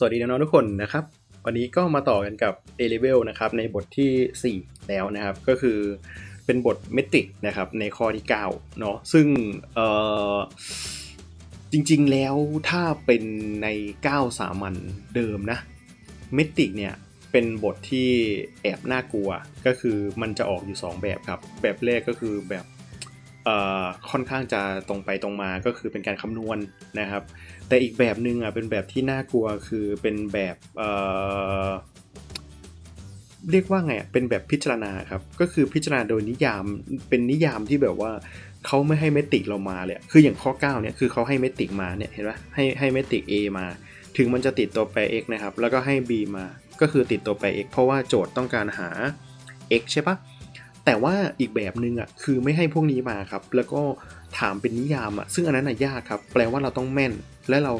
สวัสดีน้องๆทุกคนนะครับ วันนี้ก็มาต่อกันกับ A level นะครับในบทที่ 4 แล้วนะครับ ก็คือเป็นบทเมติกนะครับในข้อที่9เนาะซึ่งเอ่อจริงๆแล้วถ้าเป็นใน 9 สามัญเดิมนะเมติกเนี่ยเป็นบทที่แอบน่ากลัวก็คือมันจะออกอยู่ 2 แบบครับ แบบแรกก็คือแบบ ค่อนข้างจะตรงไปตรงมาก็คือเป็นการคำนวณนะครับ แต่อีกแบบหนึ่งอะเป็นแบบที่น่ากลัวคือเป็นแบบเเรียกว่าไงเป็นแบบพิจารณาครับ ก็คือพิจารณาโดยนิยามเป็นนิยามที่แบบว่าเขาไม่ให้เมติกเรามาเลยคืออย่างข้อ 9 เนี่ยคือเขาให้เมติกมาเนี่ยเห็นไหมให้ให้เมติก A มา ถึงมันจะติดตัวแปร x นะครับ แล้วก็ให้ b มา ก็คือติดตัวแปร x เพราะว่าโจทย์ต้องการหา x ใช่ปะ แต่ว่าอีกแบบหนึ่งอะคือไม่ให้พวกนี้มาครับ แล้วก็ถามเป็นนิยามอะซึ่งอันนั้นอะยากครับ แปลว่าเราต้องแม่น และเรา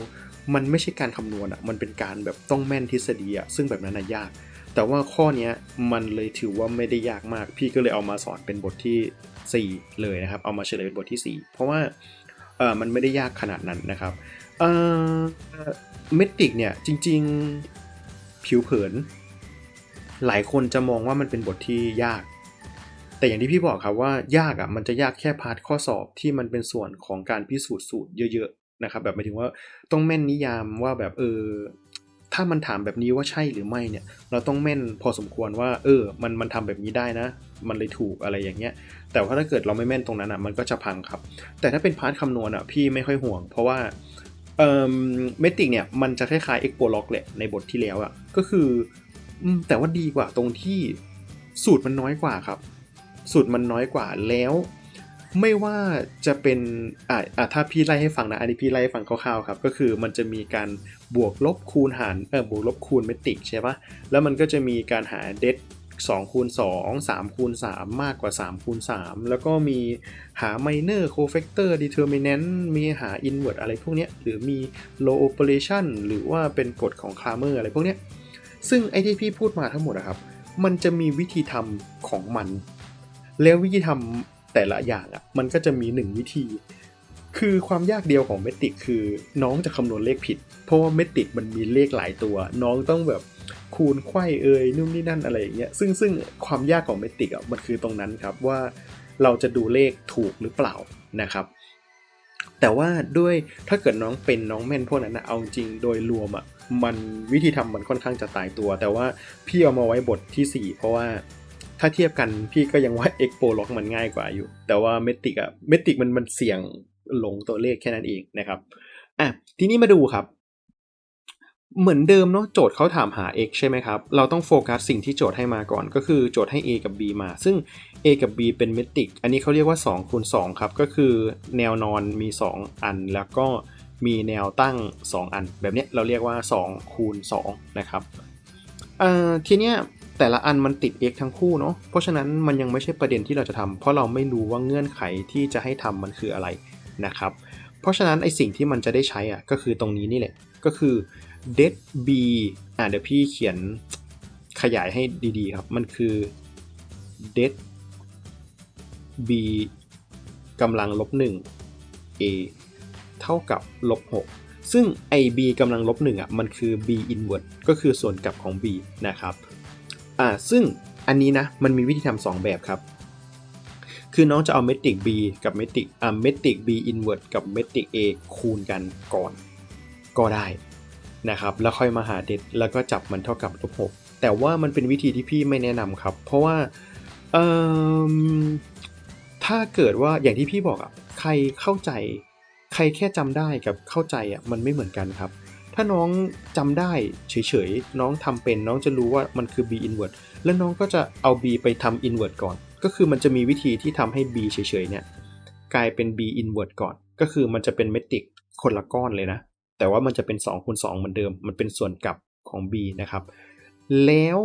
มันไม่ใช่การคำนวณอะมันเป็นการแบบต้องแม่นทฤษฎีอะซึ่งแบบนั้นอะยาก แต่ว่าข้อนี้มันเลยถือว่าไม่ได้ยากมาก พี่ก็เลยเอามาสอนเป็นบทที่ 4 เลยนะครับ เอามาเฉลยเป็นบทที่ 4 เพราะว่าเออมันไม่ได้ยากขนาดนั้นนะครับเอ่อเมติกเนี่ยจริง ๆผิวเผิน หลายคนจะมองว่ามันเป็นบทที่ยาก แต่อย่างที่พี่บอกครับว่ายากอะมันจะยากแค่พาร์ทข้อสอบที่มันเป็นส่วนของการพิสูจน์สูตรเยอะๆนะครับแบบหมายถึงว่าต้องแม่นนิยามว่าแบบเออถ้ามันถามแบบนี้ว่าใช่หรือไม่เนี่ย เราต้องแม่นพอสมควรว่า เออ มันมันทำแบบนี้ได้นะ มันเลยถูกอะไรอย่างเงี้ย แต่ว่าถ้าเกิดเราไม่แม่นตรงนั้นอะมันก็จะพังครับ แต่ถ้าเป็นพาร์ทคำนวณอะพี่ไม่ค่อยห่วง เพราะว่าเอ่อเมติกเนี่ยมันจะคล้ายๆ expo log แหละในบทที่แล้วอะก็คือแต่ว่าดีกว่าตรงที่สูตรมันน้อยกว่าครับ สูตรมันน้อยกว่าแล้ว ไม่ว่าจะเป็นอ่าอ่าถ้าพี่ไล่ให้ฟังนะอันนี้พี่ไล่ให้ฟังคร่าวๆครับก็คือมันจะมีการบวกลบคูณหารเออบวกลบคูณเมตริกใช่ปะแล้วมันก็จะมีการหาเดท2คูณ2 3คูณ3มากกว่า3คูณ3แล้วก็มีหา minor cofactor determinant มีหา invert อะไรพวกนี้หรือมี low operation หรือว่าเป็นกฎของ Cramer อะไรพวกนี้ซึ่งไอที่พี่พูดมาทั้งหมดอะครับ มันจะมีวิธีทำของมัน แล้ววิธีทำแต่ละอย่างอะมันก็จะมีหนึ่งวิธี คือความยากเดียวของเมติกคือ น้องจะคำนวณเลขผิด เพราะว่าเมติกมันมีเลขหลายตัว น้องต้องแบบคูณไข้เอ่ยนู่นนี่นั่นอะไรอย่างเงี้ยซึ่งซึ่งความยากของเมติกอะมันคือตรงนั้นครับว่าเราจะดูเลขถูกหรือเปล่านะครับ แต่ว่าด้วยถ้าเกิดน้องเป็นน้องแม่นพวกนั้นนะเอาจริงโดยรวมอะมันวิธีทำมันค่อนข้างจะตายตัว แต่ว่าพี่เอามาไว้บทที่ 4 เพราะว่า ถ้าเทียบกันพี่ก็ยังว่า Expo Lock มันง่ายกว่าอยู่ แต่ว่าเมติกอะเมติกมันมันเสี่ยงหลงตัวเลขแค่นั้นเองนะครับอะทีนี้มาดูครับ เหมือนเดิมเนาะโจทย์เขาถามหา x ใช่ไหมครับ เราต้องโฟกัสสิ่งที่โจทย์ให้มาก่อน ก็คือโจทย์ให้ a กับ b มา ซึ่ง a กับ b เป็นเมตริก อันนี้เขาเรียกว่า2คูณ2ครับ ก็คือแนวนอนมี 2 อันแล้วก็มีแนวตั้ง 2 อัน แบบนี้เราเรียกว่า2คูณ2นะครับอ่าทีเนี้ย แต่ละอันมันติด x ทั้งคู่เนาะ เพราะฉะนั้นมันยังไม่ใช่ประเด็นที่เราจะทำเพราะเราไม่รู้ว่าเงื่อนไขที่จะให้ทำมันคืออะไรนะครับ เพราะฉะนั้นไอสิ่งที่มันจะได้ใช้อะก็คือตรงนี้นี่แหละ ก็คือ det b อ่าเดี๋ยวพี่เขียนขยายให้ดีๆครับ มันคือ det b กำลังลบ1 a เท่ากับลบ6ซึ่งไอ b กำลังลบ1อะมันคือ b inverse ก็คือส่วนกลับของ b นะครับ อ่าซึ่งอันนี้นะมันมีวิธีทำสองแบบครับ คือน้องจะเอาเมตริก b กับเมตริกอ่าเมตริก b inverse กับเมตริก a คูณกันก่อน ก็ได้นะครับแล้วค่อยมาหาเด็ดแล้วก็จับมันเท่ากับลบหกแต่ว่ามันเป็นวิธีที่พี่ไม่แนะนำครับ เพราะว่าเอ่อถ้าเกิดว่าอย่างที่พี่บอกอะใครเข้าใจ ใครแค่จำได้กับเข้าใจอะมันไม่เหมือนกันครับ ถ้าน้องจำได้เฉยๆ น้องทำเป็นน้องจะรู้ว่ามันคือ b inverse แล้วน้องก็จะเอา b ไปทำ inverse ก่อน ก็คือมันจะมีวิธีที่ทำให้ b เฉยๆ เนี่ยกลายเป็น b inverse ก่อน ก็คือมันจะเป็นเมตริกคนละก้อนเลยนะ แต่ว่ามันจะเป็น2คูณ2เหมือนเดิม มันเป็นส่วนกลับของ b นะครับ แล้ว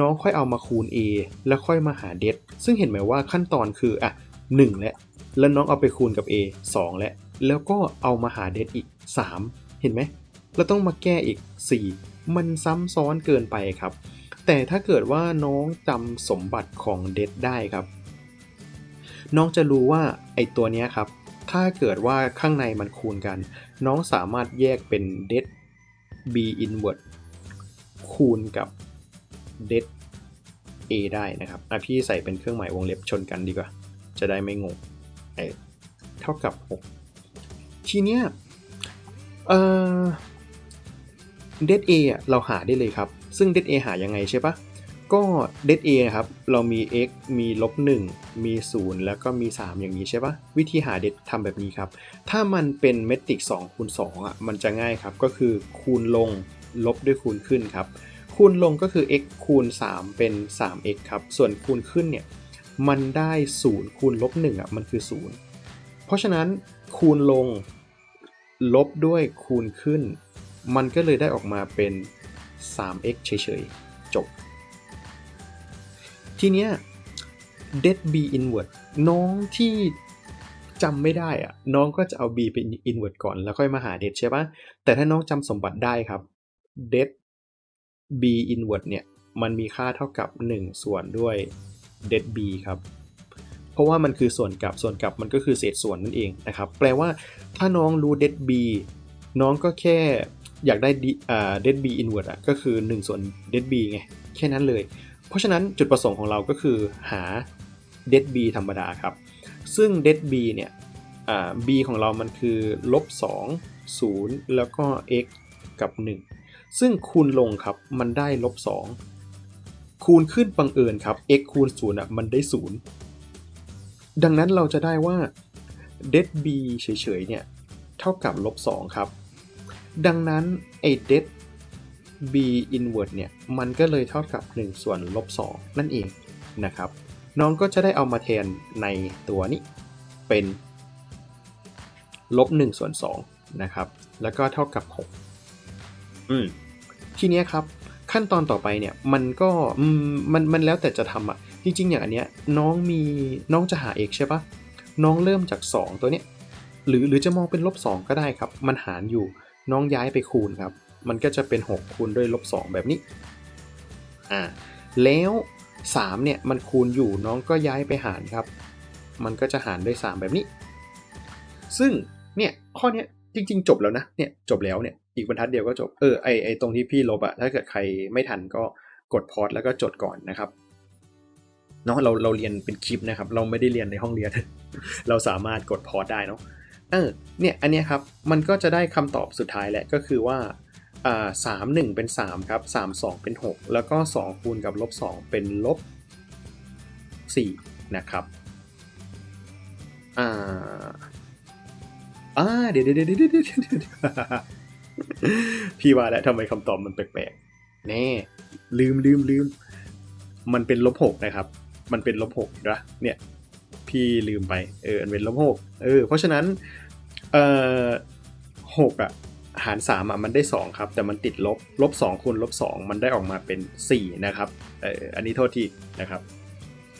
น้องค่อยเอามาคูณ a แล้วค่อยมาหาเดซึ่งเห็นไหมว่าขั้นตอนคืออะ1และแล้วน้องเอาไปคูณกับ a 2และแล้วก็เอามาหาเดอีก 3 เห็นไหม เราต้องมาแก้อีก 4 มันซ้ำซ้อนเกินไปครับ แต่ถ้าเกิดว่าน้องจำสมบัติของเดดได้ครับ น้องจะรู้ว่าไอตัวนี้ครับ ถ้าเกิดว่าข้างในมันคูณกัน น้องสามารถแยกเป็นเดด b inward คูณกับ det a ได้นะครับ อะพี่ใส่เป็นเครื่องหมายวงเล็บชนกันดีกว่า จะได้ไม่งงเออเท่ากับ 6 ทีเนี้ยเอ่อ det a อะเราหาได้เลยครับ ซึ่ง det a หายังไงใช่ปะก็ det a ครับ เรามี x มีลบ1มี 0 แล้วก็มี 3 อย่างนี้ใช่ปะวิธีหา det ทำแบบนี้ครับ ถ้ามันเป็นเมตริก2คูณ2อะมันจะง่ายครับ ก็คือคูณลงลบด้วยคูณขึ้นครับ คูณลงก็คือ x คูณ 3 เป็น 3x ครับ ส่วนคูณขึ้นเนี่ยมันได้ 0 คูณลบ1อะมันคือ 0 เพราะฉะนั้นคูณลงลบด้วยคูณขึ้น มันก็เลยได้ออกมาเป็น 3x เฉยๆ จบ ทีเนี้ย det b inward น้องที่จำไม่ได้อะน้องก็จะเอา b เป็น inward ก่อน แล้วค่อยมาหา det ใช่ปะแต่ถ้าน้องจำสมบัติได้ครับ det b inward เนี่ย มันมีค่าเท่ากับ 1 ส่วนด้วย det b ครับ เพราะว่ามันคือส่วนกลับ ส่วนกลับมันก็คือเศษส่วนนั่นเองนะครับ แปลว่าถ้าน้องรู้ det b น้องก็แค่ อยากได้ d อ่า det b inward อะก็คือ1ส่วน det b ไงแค่นั้นเลย เพราะฉะนั้นจุดประสงค์ของเราก็คือหา det b ธรรมดาครับ ซึ่ง det b เนี่ยอ่า b ของเรามันคือลบ2 0 แล้วก็ x กับ 1 ซึ่งคูณลงครับมันได้ลบ2คูณขึ้นบังเอิญครับ x คูณ0อะมันได้ 0 ดังนั้นเราจะได้ว่า det b เฉยๆเนี่ยเท่ากับลบ2ครับ ดังนั้นไอ้ det b inward เนี่ย มันก็เลยเท่ากับ 1 ส่วนลบ 2 นั่นเองนะครับ น้องก็จะได้เอามาแทนในตัวนี้เป็นลบ1ส่วน2นะครับ แล้วก็เท่ากับ 6 อืม ทีเนี้ยครับ ขั้นตอนต่อไปเนี่ย มันก็มันมันแล้วแต่จะทำอะ จริงๆ อย่างอันเนี้ย น้องมีน้องจะหา x ใช่ปะน้องเริ่มจาก 2 ตัวเนี้ย หรือหรือจะมองเป็นลบ 2 ก็ได้ครับ มันหารอยู่ น้องย้ายไปคูณครับ มันก็จะเป็น 6 คูณด้วยลบ 2 แบบนี้ อ่า แล้ว3เนี่ยมันคูณอยู่น้องก็ย้ายไปหารครับ มันก็จะหารด้วย 3 แบบนี้ ซึ่งเนี่ยข้อเนี้ยจริง ๆ จบแล้วนะเนี่ยจบแล้วเนี่ยอีกบรรทัดเดียวก็จบเออไอไอตรงที่พี่ลบอะถ้าเกิดใครไม่ทันก็กดพอดแล้วก็จดก่อนนะครับเนาะเราเราเรียนเป็นคลิปนะครับ เราไม่ได้เรียนในห้องเรียน เราสามารถกดพอดได้เนาะ เออเนี่ยอันนี้ครับมันก็จะได้คำตอบสุดท้ายแหละก็คือว่าอ่าสามหนึ่งเป็นสามครับสามสองเป็นหกแล้วก็สองคูณกับลบสองเป็นลบสี่นะครับ อ่าอ่าเดี๋ยวเดี๋ยวเดี๋ยวเดี๋ยวเดี๋ยวเดี๋ยวพี่ว่าแล้วทำไมคำตอบมันแปลกๆ แน่ ลืมลืมลืม มันเป็นลบหกนะครับ มันเป็นลบหกนะเนี่ย พี่ลืมไป เออ มันเป็นลบหกเออ เพราะฉะนั้น เอ่อหกอะหาร3อะมันได้ 2 ครับ แต่มันติดลบลบ2คูณลบ 2 มันได้ออกมาเป็น 4 นะครับเอออันนี้โทษทีนะครับ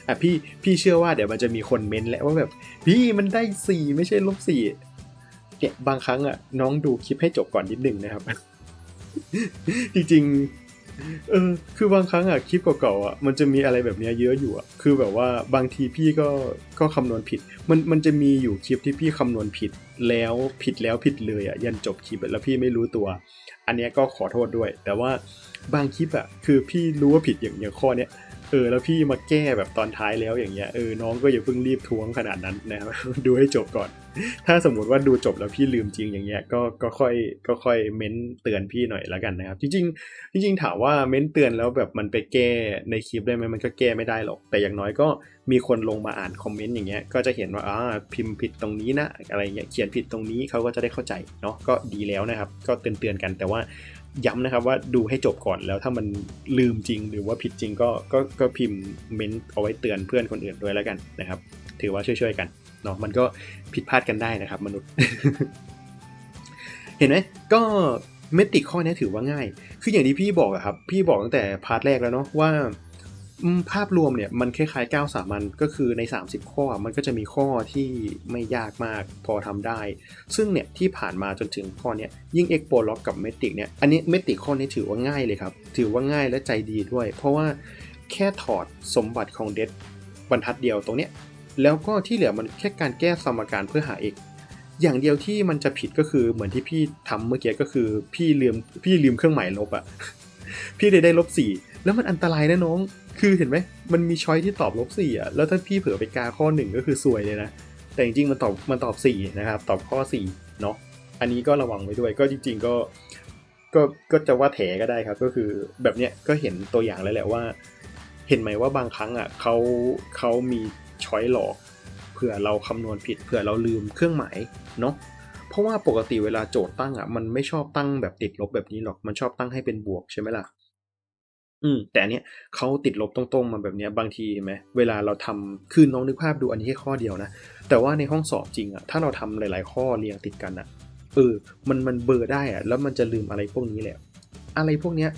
อะพี่พี่เชื่อว่าเดี๋ยวมันจะมีคนเม้นแหละว่าแบบ พี่มันได้ 4 ไม่ใช่ลบ4เนี่ยบางครั้งอะน้องดูคลิปให้จบก่อนนิดนึงนะครับ จริงๆเออคือบางครั้งอะคลิปเก่าๆอะมันจะมีอะไรแบบเนี้ยเยอะอยู่อะคือแบบว่าบางทีพี่ก็ ก็คำนวณผิด มันมันจะมีอยู่คลิปที่พี่คำนวณผิดแล้วผิดแล้วผิดเลยอะยันจบคลิปแล้วพี่ไม่รู้ตัว อันเนี้ยก็ขอโทษด้วย แต่ว่าบางคลิปอะคือพี่รู้ว่าผิดอย่างอย่างข้อเนี้ยเออแล้วพี่มาแก้แบบตอนท้ายแล้วอย่างเงี้ยเออน้องก็อย่าเพิ่งรีบทวงขนาดนั้นนะครับดูให้จบก่อน ถ้าสมมติว่าดูจบแล้วพี่ลืมจริงอย่างเงี้ยก็ก็ค่อยก็ค่อยเม้นเตือนพี่หน่อยละกันนะครับ จริงๆจริงๆถามว่าเม้นเตือนแล้วแบบมันไปแก้ในคลิปได้ไหมมันก็แก้ไม่ได้หรอก แต่อย่างน้อยก็มีคนลงมาอ่านคอมเมนต์อย่างเงี้ยก็จะเห็นว่าอ่าพิมพ์ผิดตรงนี้นะอะไรเงี้ยเขียนผิดตรงนี้เขาก็จะได้เข้าใจเนาะก็ดีแล้วนะครับ ก็เตือนๆกันแต่ว่าย้ำนะครับว่าดูให้จบก่อนแล้วถ้ามันลืมจริงหรือว่าผิดจริงก็ก็ก็พิมพ์เม้นเอาไว้เตือนเพื่อนคนอื่นด้วยแล้วกันนะครับ ถือว่าช่วยๆกันเนาะมันก็ผิดพลาดกันได้นะครับ มนุษย์ เห็นไหมก็เมติกข้อนี้ถือว่าง่าย คืออย่างที่พี่บอกอะครับ พี่บอกตั้งแต่พาร์ทแรกแล้วเนาะว่า ภาพรวมเนี่ยมันคล้ายๆก้าวสามัญก็คือใน 30 ข้อมันก็จะมีข้อที่ไม่ยากมากพอทำได้ ซึ่งเนี่ยที่ผ่านมาจนถึงข้อเนี้ยยิ่ง e x p o l o g กับเมติกเนี่ยอันนี้เมติกข้อนี้ถือว่าง่ายเลยครับ ถือว่าง่ายและใจดีด้วย เพราะว่าแค่ถอดสมบัติของเดดบรรทัดเดียวตรงเนี้ยแล้วก็ที่เหลือมันแค่การแก้สมการเพื่อหา x อย่างเดียวที่มันจะผิดก็คือเหมือนที่พี่ทำเมื่อกี้ก็คือพี่ลืมพี่ลืมเครื่องหมายลบอะพี่เลยได้ลบสี่ แล้วมันอันตรายนะน้อง คือเห็นไหม มันมีช้อยที่ตอบลบสี่อะ แล้วถ้าพี่เผลอไปกาข้อหนึ่งก็คือซวยเลยนะ แต่จริงๆมันตอบมันตอบสี่นะครับ ตอบข้อสี่เนาะ อันนี้ก็ระวังไว้ด้วย ก็จริง ๆ ก็ ก็ ก็จะว่าแถก็ได้ครับ ก็คือแบบเนี้ยก็เห็นตัวอย่างแล้วแหละว่า เห็นไหมว่าบางครั้งอะเขาเขามีช้อยหลอก เผื่อเราคำนวณผิด เผื่อเราลืมเครื่องหมายเนาะเพราะว่าปกติเวลาโจทย์ตั้งอะมันไม่ชอบตั้งแบบติดลบแบบนี้หรอก มันชอบตั้งให้เป็นบวกใช่ไหมล่ะ อืมแต่อันเนี้ยเขาติดลบตรงๆมาแบบเนี้ยบางทีเห็นไหมเวลาเราทำคือน้องนึกภาพดูอันนี้แค่ข้อเดียวนะ แต่ว่าในห้องสอบจริงอะถ้าเราทำหลายๆ ข้อเรียงติดกันอะเออมันมันเบอร์ได้อะแล้วมันจะลืมอะไรพวกนี้แหละ อะไรพวกเนี้ย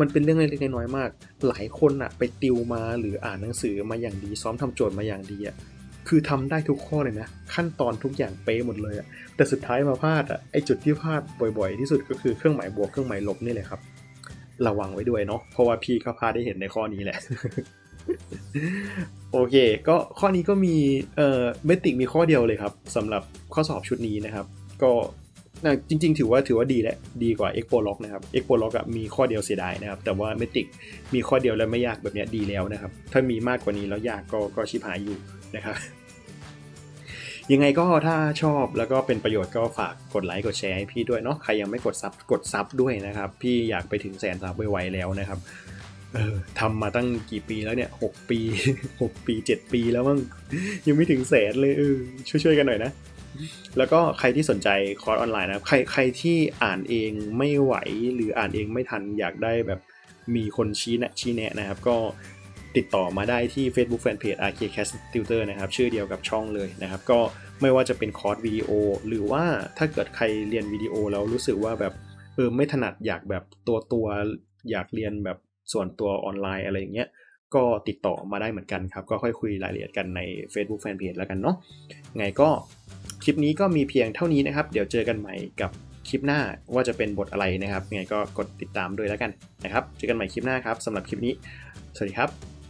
มันเป็นเรื่องเล็กๆน้อยๆมาก หลายคนอะไปติวมาหรืออ่านหนังสือมาอย่างดีซ้อมทำโจทย์มาอย่างดีอะคือทำได้ทุกข้อเลยนะ ขั้นตอนทุกอย่างเป๊ะหมดเลยอะแต่สุดท้ายมาพลาดอะไอจุดที่พลาดบ่อย ๆ ที่สุดก็คือเครื่องหมายบวกเครื่องหมายลบนี่แหละครับ ระวังไว้ด้วยเนาะเพราะว่าพี่ก็พาได้เห็นในข้อนี้แหละ โอเค ก็ข้อนี้ก็มีเอ่อเมติกมีข้อเดียวเลยครับสำหรับข้อสอบชุดนี้นะครับ ก็จริง ๆ ถือว่าถือว่าดีแหละดีกว่า e x p o l o g นะครับ e x p o l o g อะมีข้อเดียวเสียดายนะครับ แต่ว่าเมติกมีข้อเดียวแล้วไม่ยากแบบนี้ดีแล้วนะครับ ถ้ามีมากกว่านี้แล้วยากก็ก็ชิบหายอยู่นะครับ ยังไงก็ถ้าชอบแล้วก็เป็นประโยชน์ก็ฝากกดไลค์กดแชร์ให้พี่ด้วยเนาะใครยังไม่กดซับกดซับด้วยนะครับ พี่อยากไปถึงแสนซับไวๆแล้วนะครับเออทำมาตั้งกี่ปีแล้วเนี่ยหกปีหกปีเจ็ดปีแล้วมั้งยังไม่ถึงแสนเลยเออช่วยๆกันหน่อยนะ แล้วก็ใครที่สนใจคอร์สออนไลน์นะครับ ใครใครที่อ่านเองไม่ไหวหรืออ่านเองไม่ทันอยากได้แบบมีคนชี้แนะชี้แนะนะครับ ก็ ติดต่อมาได้ที่ Facebook Fanpage RKCast Tutor นะครับ ชื่อเดียวกับช่องเลยนะครับ ก็ไม่ว่าจะเป็นคอร์สวิดีโอ หรือว่าถ้าเกิดใครเรียนวิดีโอแล้วรู้สึกว่าแบบเออไม่ถนัดอยากแบบตัวตัวอยากเรียนแบบส่วนตัวออนไลน์อะไรอย่างเงี้ยก็ติดต่อมาได้เหมือนกันครับ ก็ค่อยคุยรายละเอียดกันใน Facebook Fanpage แล้วกันเนาะไงก็คลิปนี้ก็มีเพียงเท่านี้นะครับ เดี๋ยวเจอกันใหม่กับคลิปหน้าว่าจะเป็นบทอะไรนะครับไงก็กดติดตามด้วยแล้วกันนะครับ เจอกันใหม่คลิปหน้าครับสำหรับคลิปนี้ สวัสดีครับ